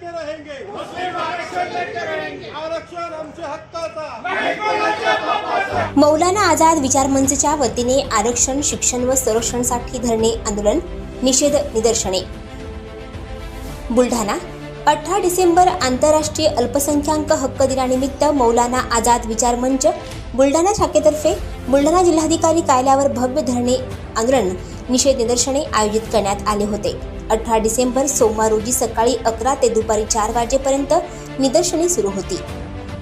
लेके रहेंगे। मुस्लिम आरक्षण लेके रहेंगे। आरक्षण आमच्या हक्काचा मौलाना आझाद विचार मंचच्या वतीने आरक्षण शिक्षण व संरक्षणासाठी धरणे आंदोलन निषेध निदर्शने. बुलढाणा अठरा डिसेंबर आंतरराष्ट्रीय अल्पसंख्याक हक्क दिनानिमित्त मौलाना आझाद विचार मंच बुलढाणा शाखेतर्फे बुलढाणा जिल्हाधिकारी कार्यालयावर भव्य धरणे आंदोलन निषेध निदर्शने आयोजित करण्यात आले होते. अठरा डिसेंबर सोमवार रोजी सकाळी अकरा ते दुपारी चार वाजेपर्यंत निदर्शने सुरू होती.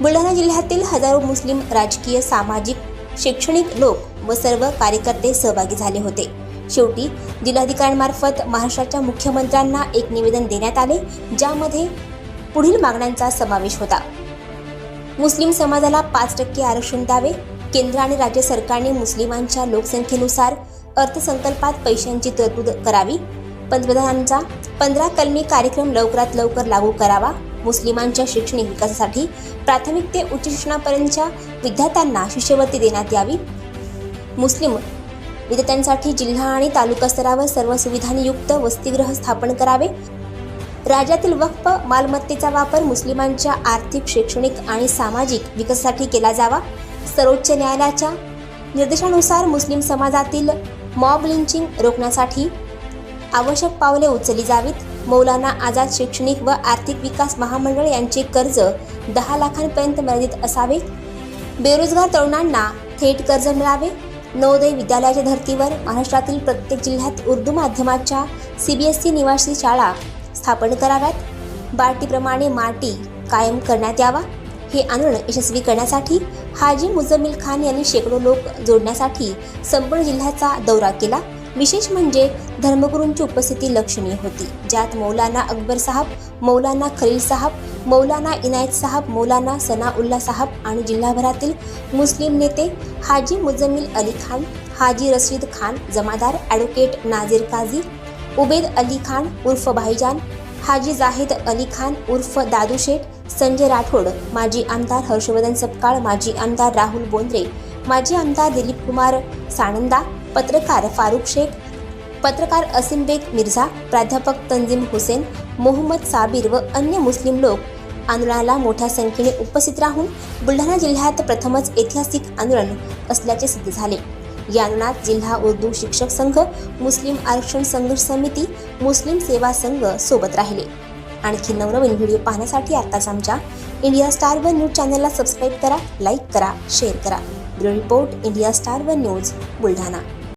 बुलढाणा जिल्ह्यातील हजारो मुस्लिम राजकीय सामाजिक शैक्षणिक लोक व सर्व कार्यकर्ते सहभागी झाले होते. शेवटी जिल्हाधिकाऱ्यांमार्फत महाराष्ट्राच्या मुख्यमंत्र्यांना एक निवेदन देण्यात आले ज्यामध्ये पुढील मागण्यांचा समावेश होता. मुस्लिम समाजाला पाच टक्के आरक्षण द्यावे केंद्र आणि राज्य सरकारने मुस्लिमांच्या लोकसंख्येनुसार अर्थसंकल्पात पैशांची तरतूद करावी पंतप्रधानांचा पंधरा कलमी कार्यक्रम लवकरात लवकर लागू करावा. मुस्लिमांच्या शैक्षणिक विकासासाठी प्राथमिक ते उच्च शिक्षणापर्यंतच्या विद्यार्थ्यांना शिष्यवृत्ती देण्यात यावी. मुस्लिम विद्यार्थ्यांसाठी जिल्हा आणि तालुका स्तरावर सर्व सुविधांयुक्त वसतिगृह स्थापन करावे. राज्यातील वक्फ मालमत्तेचा वापर मुस्लिमांच्या आर्थिक शैक्षणिक आणि सामाजिक विकासासाठी केला जावा. सर्वोच्च न्यायालयाच्या निर्देशानुसार मुस्लिम समाजातील मॉब लिंचिंग रोखण्यासाठी आवश्यक पावले उचलली जावीत. मौलाना आझाद शैक्षणिक व आर्थिक विकास महामंडळ यांचे कर्ज दहा लाखांपर्यंत मर्यादित असावे. बेरोजगार तरुणांना थेट कर्ज मिळावे. नवोदय विद्यालयाच्या धर्तीवर महाराष्ट्रातील प्रत्येक जिल्ह्यात उर्दू माध्यमाच्या सी बी एस सी निवासी शाळा स्थापन कराव्यात. बार्टीप्रमाणे माटी कायम करण्यात यावा. हे आंदोलन यशस्वी करण्यासाठी हाजी मुजमिल खान यांनी शेकडो लोक जोडण्यासाठी संपूर्ण जिल्ह्याचा दौरा केला. विशेष म्हणजे धर्मगुरूंची उपस्थिती लक्षणीय होती ज्यात मौलाना अकबर साहब मौलाना खलील साहब मौलाना इनायत साहब मौलाना सनाउल्ला साहब आणि जिल्हाभरातील मुस्लिम नेते हाजी मुजमिल अली खान हाजी रशीद खान जमादार ॲडव्होकेट नाझीर काझी उबेद अली खान उर्फ भाईजान हाजी जाहिद अली खान उर्फ दादू शेठ संजय राठोड माजी आमदार हर्षवर्धन सपकाळ माजी आमदार राहुल बोंद्रे माजी आमदार दिलीप कुमार सानंदा पत्रकार फारुख शेख पत्रकार असीम बेग मिर्झा प्राध्यापक तंजीम हुसेन मोहम्मद साबीर व अन्य मुस्लिम लोक आंदोलनाला मोठ्या संख्येने उपस्थित राहून बुलढाणा जिल्ह्यात प्रथमच ऐतिहासिक आंदोलन असल्याचे सिद्ध झाले. या आंदोलनात जिल्हा उर्दू शिक्षक संघ मुस्लिम आरक्षण संघर्ष समिती मुस्लिम सेवा संघ सोबत राहिले. आणखी नवनवीन व्हिडिओ पाहण्यासाठी आताच आमच्या इंडिया स्टार वन न्यूज चॅनलला सबस्क्राईब करा लाईक करा शेअर करा. Bureau report India star one news Buldhana.